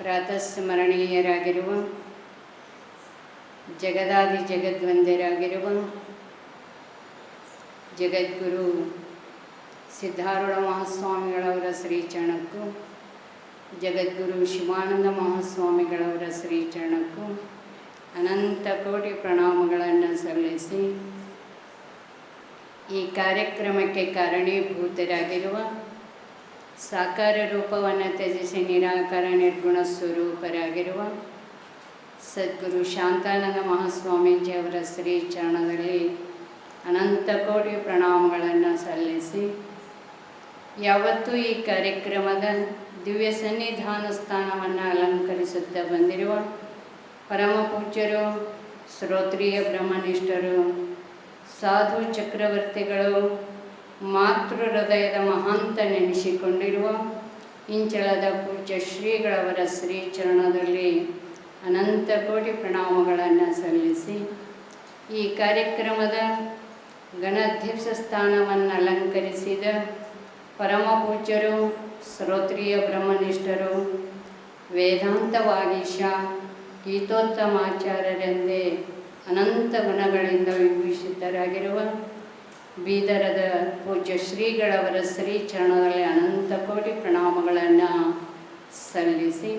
ಪ್ರಾತಸ್ಮರಣೀಯರಾಗಿರುವ ಜಗದಾದಿ ಜಗದ್ವಂದ್ಯರಾಗಿರುವ ಜಗದ್ಗುರು ಸಿದ್ಧಾರೂಢ ಮಹಾಸ್ವಾಮಿಗಳವರ ಶ್ರೀಚರಣಕ್ಕೂ, ಜಗದ್ಗುರು ಶಿವಾನಂದ ಮಹಾಸ್ವಾಮಿಗಳವರ ಶ್ರೀಚರಣಕ್ಕೂ ಅನಂತ ಕೋಟಿ ಪ್ರಣಾಮಗಳನ್ನು ಸಲ್ಲಿಸಿ ಈ ಕಾರ್ಯಕ್ರಮಕ್ಕೆ ಕಾರಣೀಭೂತರಾಗಿರುವ ಸಾಕಾರ ರೂಪವನ್ನು ತ್ಯಜಿಸಿ ನಿರಾಕಾರ ನಿರ್ಗುಣ ಸ್ವರೂಪರಾಗಿರುವ ಸದ್ಗುರು ಶಾಂತಾನಂದ ಮಹಾಸ್ವಾಮೀಜಿಯವರ ಶ್ರೀ ಚರಣದಲ್ಲಿ ಅನಂತ ಕೋಟಿ ಪ್ರಣಾಮಗಳನ್ನು ಸಲ್ಲಿಸಿ ಯಾವತ್ತೂ ಈ ಕಾರ್ಯಕ್ರಮದ ದಿವ್ಯ ಸನ್ನಿಧಾನ ಸ್ಥಾನವನ್ನು ಅಲಂಕರಿಸುತ್ತಾ ಬಂದಿರುವ ಪರಮ ಪೂಜ್ಯರು, ಶ್ರೋತ್ರಿಯ ಬ್ರಹ್ಮನಿಷ್ಠರು, ಸಾಧು ಚಕ್ರವರ್ತಿಗಳು ಮಾತೃ ಹೃದಯದ ಮಹಾಂತ ನೆನೆಸಿಕೊಂಡಿರುವ ಇಂಚಳದ ಪೂಜ್ಯ ಶ್ರೀಗಳವರ ಶ್ರೀ ಚರಣದಲ್ಲಿ ಅನಂತ ಕೋಟಿ ಪ್ರಣಾಮಗಳನ್ನು ಸಲ್ಲಿಸಿ ಈ ಕಾರ್ಯಕ್ರಮದ ಗಣಾಧ್ಯಕ್ಷ ಸ್ಥಾನವನ್ನು ಅಲಂಕರಿಸಿದ ಪರಮ ಪೂಜ್ಯರು ಶ್ರೋತ್ರಿಯ ಬ್ರಹ್ಮನಿಷ್ಠರು ವೇದಾಂತ ವಾಗೀಶ ಗೀತೋತ್ತಮಾಚಾರ್ಯರೆಂದೇ ಅನಂತ ಗುಣಗಳಿಂದ ವಿಭೂಷಿತರಾಗಿರುವ ಬೀದರದ ಪೂಜ್ಯ ಶ್ರೀಗಳವರ ಶ್ರೀ ಚರಣದಲ್ಲಿ ಅನಂತ ಕೋಟಿ ಪ್ರಣಾಮಗಳನ್ನು ಸಲ್ಲಿಸಿ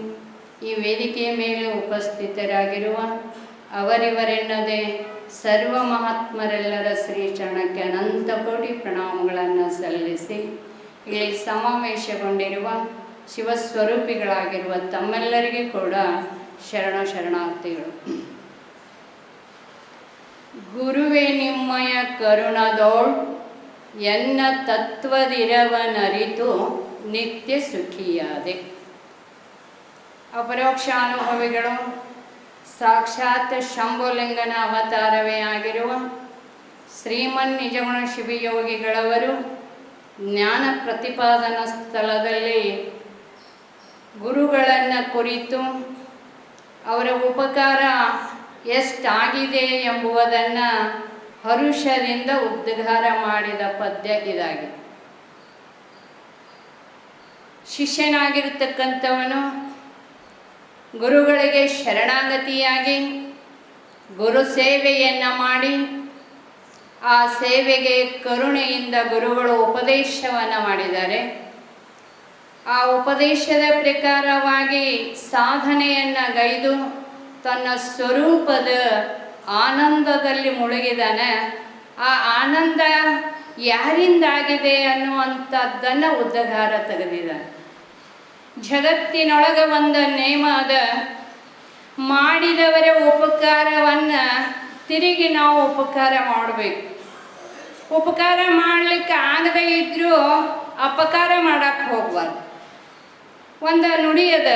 ಈ ವೇದಿಕೆಯ ಮೇಲೆ ಉಪಸ್ಥಿತರಾಗಿರುವ ಅವರಿವರೆನ್ನದೇ ಸರ್ವ ಮಹಾತ್ಮರೆಲ್ಲರ ಶ್ರೀ ಚರಣಕ್ಕೆ ಅನಂತ ಕೋಟಿ ಪ್ರಣಾಮಗಳನ್ನು ಸಲ್ಲಿಸಿ ಇಲ್ಲಿ ಸಮಾವೇಶಗೊಂಡಿರುವ ಶಿವಸ್ವರೂಪಿಗಳಾಗಿರುವ ತಮ್ಮೆಲ್ಲರಿಗೆ ಕೂಡ ಶರಣ ಶರಣಾರ್ಥಿಗಳು. ಗುರುವೆ ನಿಮ್ಮಯ ಕರುಣದೋಳ್, ಎನ್ನ ತತ್ವದಿರವನರಿತು ನಿತ್ಯ ಸುಖಿಯಾದೆ. ಅಪರೋಕ್ಷಾನುಭವಿಗಳು ಸಾಕ್ಷಾತ್ ಶಂಭುಲಿಂಗನ ಅವತಾರವೇ ಆಗಿರುವ ಶ್ರೀಮನ್ ನಿಜಗುಣ ಶಿವಯೋಗಿಗಳವರು ಜ್ಞಾನ ಪ್ರತಿಪಾದನಾ ಸ್ಥಳದಲ್ಲಿ ಗುರುಗಳನ್ನು ಕುರಿತು ಅವರ ಉಪಕಾರ ಎಷ್ಟಾಗಿದೆ ಎಂಬುವುದನ್ನು ಹರುಷದಿಂದ ಉದ್ಧಾರ ಮಾಡಿದ ಪದ್ಯ ಇದಾಗಿದೆ ಶಿಷ್ಯನಾಗಿರತಕ್ಕಂಥವನು ಗುರುಗಳಿಗೆ ಶರಣಾಗತಿಯಾಗಿ ಗುರು ಸೇವೆಯನ್ನು ಮಾಡಿ ಆ ಸೇವೆಗೆ ಕರುಣೆಯಿಂದ ಗುರುಗಳು ಉಪದೇಶವನ್ನು ಮಾಡಿದ್ದಾರೆ. ಆ ಉಪದೇಶದ ಪ್ರಕಾರವಾಗಿ ಸಾಧನೆಯನ್ನು ಗೈದು ತನ್ನ ಸ್ವರೂಪದ ಆನಂದದಲ್ಲಿ ಮುಳುಗಿದಾನೆ. ಆ ಆನಂದ ಯಾರಿಂದಾಗಿದೆ ಅನ್ನುವಂಥದ್ದನ್ನು ಉದ್ದಗಾರ ತೆಗೆದಿದ್ದಾನೆ. ಜಗತ್ತಿನೊಳಗೆ ಒಂದು ನೇಮ ಅದ ಮಾಡಿದವರ ಉಪಕಾರವನ್ನು ತಿರುಗಿ ನಾವು ಉಪಕಾರ ಮಾಡಬೇಕು. ಉಪಕಾರ ಮಾಡಲಿಕ್ಕೆ ಆಗದೇ ಇದ್ದರೂ ಅಪಕಾರ ಮಾಡಕ್ಕೆ ಹೋಗ್ಬಾರ್ದು. ಒಂದು ನುಡಿಯದ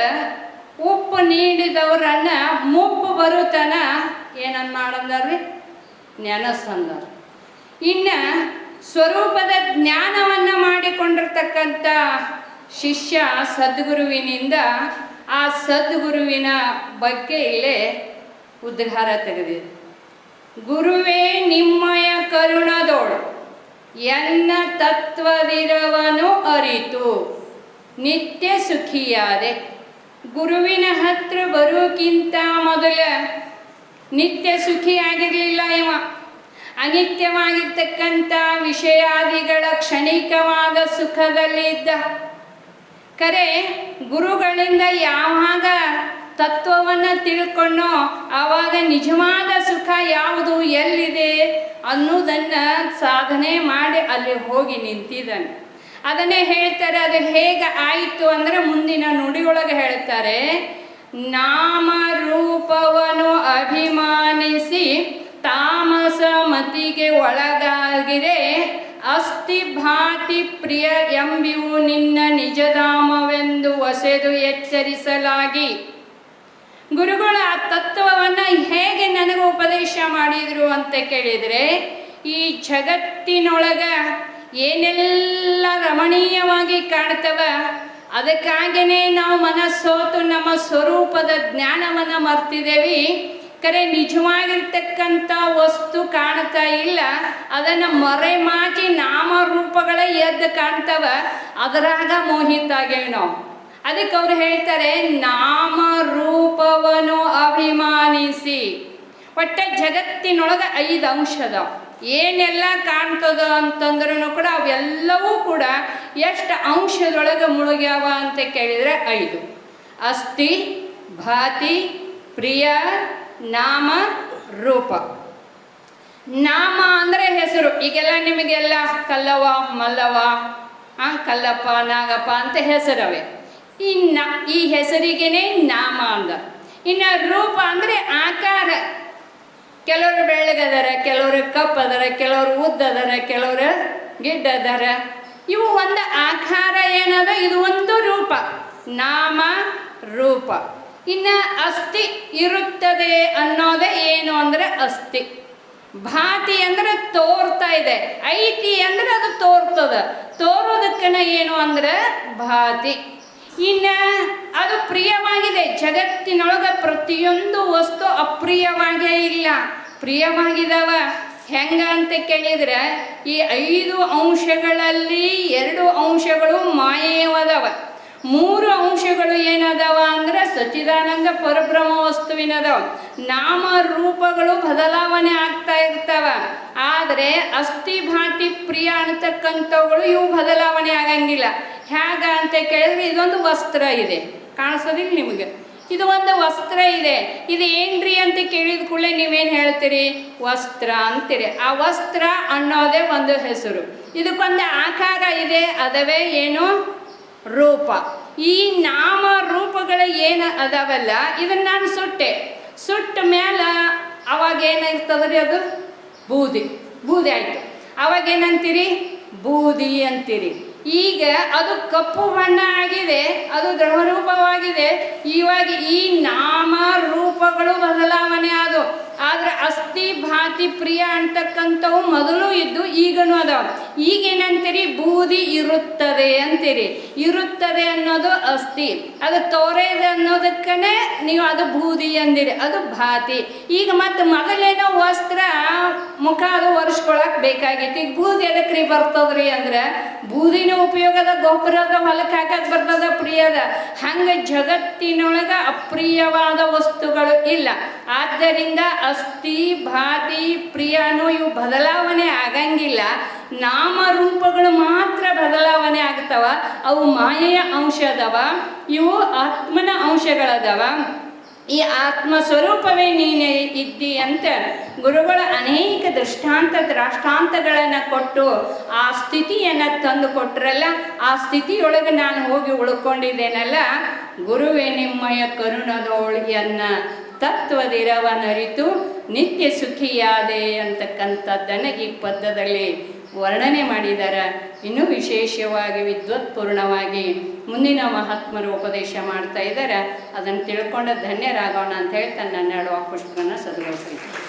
ಉಪ್ಪು ನೀಡಿದವರನ್ನ ಮುಪ್ಪು ಬರುತ್ತನ ಏನನ್ ಮಾಡಂದ್ರಿ ನೆನಸಂದಾರ. ಇನ್ನು ಸ್ವರೂಪದ ಜ್ಞಾನವನ್ನು ಮಾಡಿಕೊಂಡಿರ್ತಕ್ಕಂಥ ಶಿಷ್ಯ ಸದ್ಗುರುವಿನಿಂದ ಆ ಸದ್ಗುರುವಿನ ಬಗ್ಗೆ ಇಲ್ಲೇ ಉದ್ಗಾರ ತೆಗೆದಿದೆ. ಗುರುವೇ ನಿಮ್ಮಯ ಕರುಣದೋಳು, ಎನ್ನ ತತ್ವವಿರವನು ಅರಿತು, ನಿತ್ಯ ಸುಖಿಯಾದೆ. ಗುರುವಿನ ಹತ್ರ ಬರೋಕ್ಕಿಂತ ಮೊದಲ ನಿತ್ಯ ಸುಖಿಯಾಗಿರಲಿಲ್ಲ ಇವ. ಅನಿತ್ಯವಾಗಿರ್ತಕ್ಕಂಥ ವಿಷಯಾದಿಗಳ ಕ್ಷಣಿಕವಾದ ಸುಖದಲ್ಲಿ ಇದ್ದ. ಕರೆ, ಗುರುಗಳಿಂದ ಯಾವಾಗ ತತ್ವವನ್ನು ತಿಳ್ಕೊಂಡೋ ಆವಾಗ ನಿಜವಾದ ಸುಖ ಯಾವುದು, ಎಲ್ಲಿದೆ ಅನ್ನೋದನ್ನು ಸಾಧನೆ ಮಾಡಿ ಅಲ್ಲಿ ಹೋಗಿ ನಿಂತಿದ್ದಾನೆ. ಅದನ್ನೇ ಹೇಳ್ತಾರೆ, ಅದು ಹೇಗೆ ಆಯಿತು ಅಂದರೆ ಮುಂದಿನ ನುಡಿಯೊಳಗೆ ಹೇಳ್ತಾರೆ. ನಾಮ ರೂಪವನ್ನು ಅಭಿಮಾನಿಸಿ ತಾಮಸ ಮತಿಗೆ ಒಳಗಾಗಿರೆ ಅಸ್ಥಿ ಭಾತಿ ಪ್ರಿಯ ಎಂಬಿವು ನಿನ್ನ ನಿಜಧಾಮವೆಂದು ಒಸೆದು ಎಚ್ಚರಿಸಲಾಗಿ. ಗುರುಗಳು ಆ ತತ್ವವನ್ನು ಹೇಗೆ ನನಗೆ ಉಪದೇಶ ಮಾಡಿದರು ಅಂತ ಕೇಳಿದರೆ, ಈ ಜಗತ್ತಿನೊಳಗ ಏನೆಲ್ಲ ರಮಣೀಯವಾಗಿ ಕಾಣ್ತವ ಅದಕ್ಕಾಗೇ ನಾವು ಮನಸ್ಸೋತು ನಮ್ಮ ಸ್ವರೂಪದ ಜ್ಞಾನವನ್ನು ಮರ್ತಿದ್ದೇವೆ ಕರೆ, ನಿಜವಾಗಿರ್ತಕ್ಕಂಥ ವಸ್ತು ಕಾಣ್ತಾ ಇಲ್ಲ. ಅದನ್ನು ಮರೆಮಾಚಿ ನಾಮರೂಪಗಳೇ ಎದ್ದು ಕಾಣ್ತವ. ಅದರಾಗ ಮೋಹಿತಾಗೇವಿ ನಾವು. ಅದಕ್ಕೆ ಅವ್ರು ಹೇಳ್ತಾರೆ ನಾಮ ರೂಪವನ್ನು ಅಭಿಮಾನಿಸಿ. ಒಟ್ಟ ಜಗತ್ತಿನೊಳಗೆ ಐದು ಅಂಶದ ಏನೆಲ್ಲ ಕಾಣ್ತದ ಅಂತಂದ್ರೂ ಕೂಡ ಅವೆಲ್ಲವೂ ಕೂಡ ಎಷ್ಟು ಅಂಶದೊಳಗೆ ಮುಳುಗ್ಯಾವ ಅಂತ ಕೇಳಿದರೆ ಐದು. ಅಸ್ಥಿ, ಭಾತಿ, ಪ್ರಿಯ, ನಾಮ, ರೂಪ. ನಾಮ ಅಂದರೆ ಹೆಸರು. ಈಗೆಲ್ಲ ನಿಮಗೆಲ್ಲ ಕಲ್ಲವ ಮಲ್ಲವ ಕಲ್ಲಪ್ಪ, ನಾಗಪ್ಪ ಅಂತ ಹೆಸರವೆ. ಈ ಈ ಹೆಸರಿಗೇನೆ ನಾಮ ಅಂದ. ಇನ್ನು ರೂಪ ಅಂದರೆ ಆಕಾರ. ಕೆಲವರು ಅದಾರ ಕೆಲವರು ಉದ್ದ ಅದಾರ ಕೆಲವರು ಗಿಡ್ಡ ಅದಾರ ಇವು ಒಂದು ಆಕಾರ ಏನದ? ಇದು ಒಂದು ರೂಪ, ನಾಮ ರೂಪ. ಇನ್ನು ಅಸ್ಥಿ ಇರುತ್ತದೆ ಅನ್ನೋದೇ ಏನು ಅಂದರೆ ಅಸ್ಥಿ. ಭಾತಿ ಅಂದ್ರೆ ತೋರ್ತಾ ಇದೆ, ಐತಿ ಅಂದ್ರೆ ಅದು ತೋರ್ತದ. ತೋರೋದಕ್ಕನ ಏನು ಅಂದ್ರೆ ಭಾತಿ. ಇನ್ನ ಅದು ಪ್ರಿಯವಾಗಿದೆ, ಜಗತ್ತಿನೊಳಗ ಪ್ರತಿಯೊಂದು ವಸ್ತು ಅಪ್ರಿಯವಾಗೇ ಇಲ್ಲ. ಪ್ರಿಯವಾಗಿದಾವ. ಹೆಂಗ ಅಂತ ಕೇಳಿದ್ರೆ, ಈ ಐದು ಅಂಶಗಳಲ್ಲಿ ಎರಡು ಅಂಶಗಳು ಮಾಯವದವ ಮೂರು ಅಂಶಗಳು ಏನದಾವ ಅಂದ್ರೆ ಸಚ್ಚಿದಾನಂದ ಪರಬ್ರಹ್ಮ ವಸ್ತುವಿನದವ ನಾಮ ರೂಪಗಳು ಬದಲಾವಣೆ ಆಗ್ತಾ ಇರ್ತಾವ. ಆದರೆ ಅಸ್ಥಿ ಭಾತಿ ಪ್ರಿಯ ಅಂತಕ್ಕಂಥವುಗಳು ಇವು ಬದಲಾವಣೆ ಆಗಂಗಿಲ್ಲ. ಹೇಗ ಅಂತ ಕೇಳಿದ್ರೆ ಇದೊಂದು ವಸ್ತ್ರ ಇದೆ. ಕಾಣಿಸೋದಿಲ್ಲ ನಿಮಗೆ? ಇದು ಒಂದು ವಸ್ತ್ರ ಇದೆ. ಇದು ಏನ್ರಿ ಅಂತ ಕೇಳಿದ ಕೂಡಲೇ ನೀವೇನು ಹೇಳ್ತೀರಿ? ವಸ್ತ್ರ ಅಂತೀರಿ. ಆ ವಸ್ತ್ರ ಅನ್ನೋದೇ ಒಂದು ಹೆಸರು. ಇದಕ್ಕೊಂದು ಆಕಾರ ಇದೆ, ಅದವೇ ಏನು? ರೂಪ. ಈ ನಾಮ ರೂಪಗಳು ಏನು ಅದಾವಲ್ಲ, ಇದನ್ನ ನಾನು ಸುಟ್ಟೆ. ಸುಟ್ಟ ಮೇಲೆ ಅವಾಗ ಏನಾಗ್ತದ್ರಿ ಅದು? ಬೂದಿ. ಬೂದಿ ಆಯಿತು. ಅವಾಗ ಏನಂತೀರಿ? ಬೂದಿ ಅಂತೀರಿ. ಈಗ ಅದು ಕಪ್ಪು ಬಣ್ಣ ಆಗಿದೆ ಅದು ದ್ರವರೂಪವಾಗಿದೆ. ಇವಾಗ ಈ ನಾಮ ರೂಪಗಳು ಬದಲಾವಣೆ ಆದವು. ಆದ್ರೆ ಅಸ್ಥಿ ಭಾತಿ ಪ್ರಿಯ ಅಂತಕ್ಕಂಥವು ಮೊದಲು ಇದ್ದು ಈಗನೂ ಈಗ ಈಗೇನಂತೀರಿ? ಬೂದಿ ಇರುತ್ತದೆ ಅಂತೀರಿ. ಇರುತ್ತದೆ ಅನ್ನೋದು ಅಸ್ಥಿ. ಅದು ತೋರೆದೆ ಅನ್ನೋದಕ್ಕನೆ ನೀವು ಅದು ಬೂದಿ ಅಂದಿರಿ. ಅದು ಭಾತಿ. ಈಗ ಮತ್ತೆ ಮೊದಲೇನೋ ವಸ್ತ್ರ ಮುಖ ಅದು ಒರೆಸ್ಕೊಳಕ್ ಬೇಕಾಗಿತ್ತು. ಈಗ ಬೂದಿ ಅದಕ್ಕೆ ರೀ ಬರ್ತದ್ರಿ ಅಂದ್ರೆ ಬೂದಿನ ಉಪಯೋಗದ ಗೊಬ್ಬರದ ಹೊಲಕ್ಕೆ ಹಾಕಕ್ ಬರ್ತದ ಪ್ರಿಯದ ಹಂಗ ಜಗತ್ತಿನೊಳಗ ಅಪ್ರಿಯವಾದ ವಸ್ತುಗಳು ಇಲ್ಲ. ಆದ್ದರಿಂದ ಅಸ್ಥಿ, ಭಾತಿ ಪ್ರಿಯನು ಇವು ಬದಲಾವಣೆ ಆಗಂಗಿಲ್ಲ. ನಾಮರೂಪಗಳು ಮಾತ್ರ ಬದಲಾವಣೆ ಆಗ್ತಾವ. ಅವು ಮಾಯೆಯ ಅಂಶ ಅದಾವ. ಇವು ಆತ್ಮನ ಅಂಶಗಳದಾವ. ಈ ಆತ್ಮ ಸ್ವರೂಪವೇ ನೀನೆ ಇದ್ದಿ ಅಂತ ಗುರುಗಳ ಅನೇಕ ದೃಷ್ಟಾಂತ, ದ್ರಾಷ್ಟಾಂತಗಳನ್ನು ಕೊಟ್ಟು ಆ ಸ್ಥಿತಿಯನ್ನು ತಂದು ಕೊಟ್ರಲ್ಲ, ಆ ಸ್ಥಿತಿಯೊಳಗೆ ನಾನು ಹೋಗಿ ಉಳ್ಕೊಂಡಿದ್ದೇನಲ್ಲ? ಗುರುವೇ ನಿಮ್ಮಯ ಕರುಣದೋಳಿಯನ್ನ ತತ್ವದಿರವನರಿತು ನಿತ್ಯ ಸುಖಿಯಾದೆ ಅಂತಕ್ಕಂಥದ್ದನ್ನು ಈ ಪದ್ಯದಲ್ಲಿ ವರ್ಣನೆ ಮಾಡಿದ್ದಾರೆ ಇನ್ನೂ ವಿಶೇಷವಾಗಿ ವಿದ್ವತ್ಪೂರ್ಣವಾಗಿ ಮುಂದಿನ ಮಹಾತ್ಮರು ಉಪದೇಶ ಮಾಡ್ತಾ ಇದ್ದಾರೆ ಅದನ್ನು ತಿಳ್ಕೊಂಡು ಧನ್ಯರಾಗೋಣ ಅಂತ ಹೇಳಿ ತನ್ನ ಹೇಳುವ ಪುಷ್ಪನ ಸದ್ಗೊಳಿಸ್ತೀನಿ